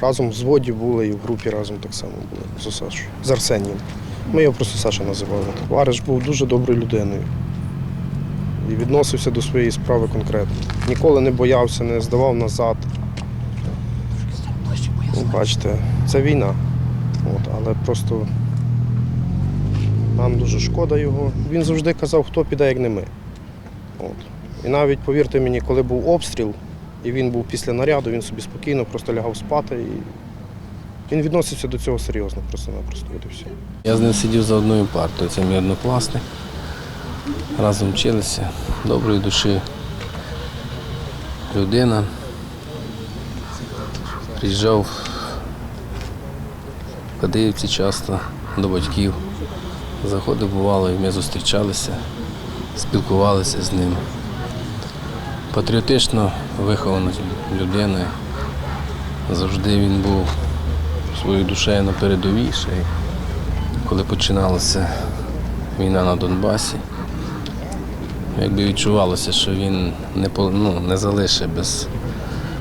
Разом в зводі були і в групі разом так само були з Сашою, з Арсенієм. Ми його просто Саша називали. Товариш був дуже доброю людиною і відносився до своєї справи конкретно. Ніколи не боявся, не здавав назад. Ну, бачите, це війна. От, але просто нам дуже шкода його. Він завжди казав, хто піде, як не ми. От. І навіть, повірте мені, коли був обстріл, і він був після наряду, він собі спокійно просто лягав спати. І він відносився до цього серйозно, просто-напросто. І все. Я з ним сидів за одною партою, це мій однокласник. Разом вчилися, доброї душі. Людина. Приїжджав в Кадиївці часто до батьків. Заходив, бувало, і ми зустрічалися, спілкувалися з ним. Патріотично вихована людина. Завжди він був своєю душею на передовій. коли починалася війна на Донбасі, якби відчувалося, що він не, по- ну, не залишить без,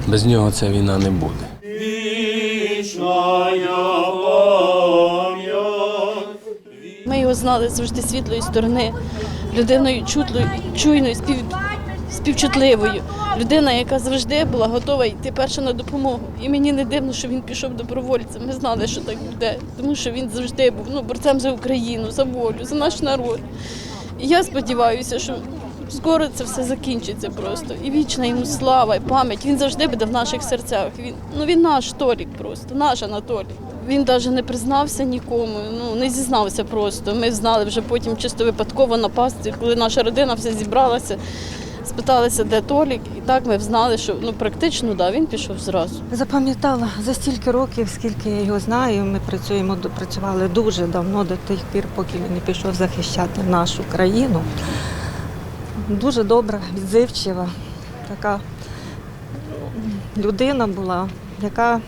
без нього ця війна не буде. Ми його знали завжди світлої сторони, людиною чутлою, чуйною, спів, співчутливою. Людина, яка завжди була готова йти перша на допомогу. І мені не дивно, що він пішов добровольцем. Ми знали, що так буде, тому що він завжди був ну, борцем за Україну, за волю, за наш народ. І я сподіваюся, що скоро це все закінчиться просто. І вічна йому слава, і пам'ять. Він завжди буде в наших серцях. Він, ну, він наш Толік просто, наш Анатолій. Він навіть не признався нікому, ну не зізнався просто. Ми знали вже потім чисто випадково на пасті, коли наша родина вся зібралася, спиталися, де Толік, і так ми знали, що ну практично да, він пішов зразу. Запам'ятала за стільки років, скільки я його знаю. Ми працюємо працювали дуже давно до тих пір, поки він не пішов захищати нашу країну. Дуже добра, відзивчива, така людина була, яка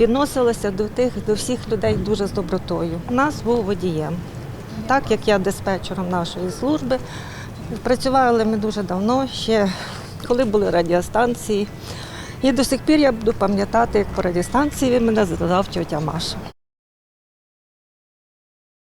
відносилася до тих, до всіх людей дуже з добротою. У нас був водієм. Так як я диспетчером нашої служби, працювали ми дуже давно, ще коли були радіостанції. І до сих пір я буду пам'ятати, як по радіостанції мене задав тьотя Маша.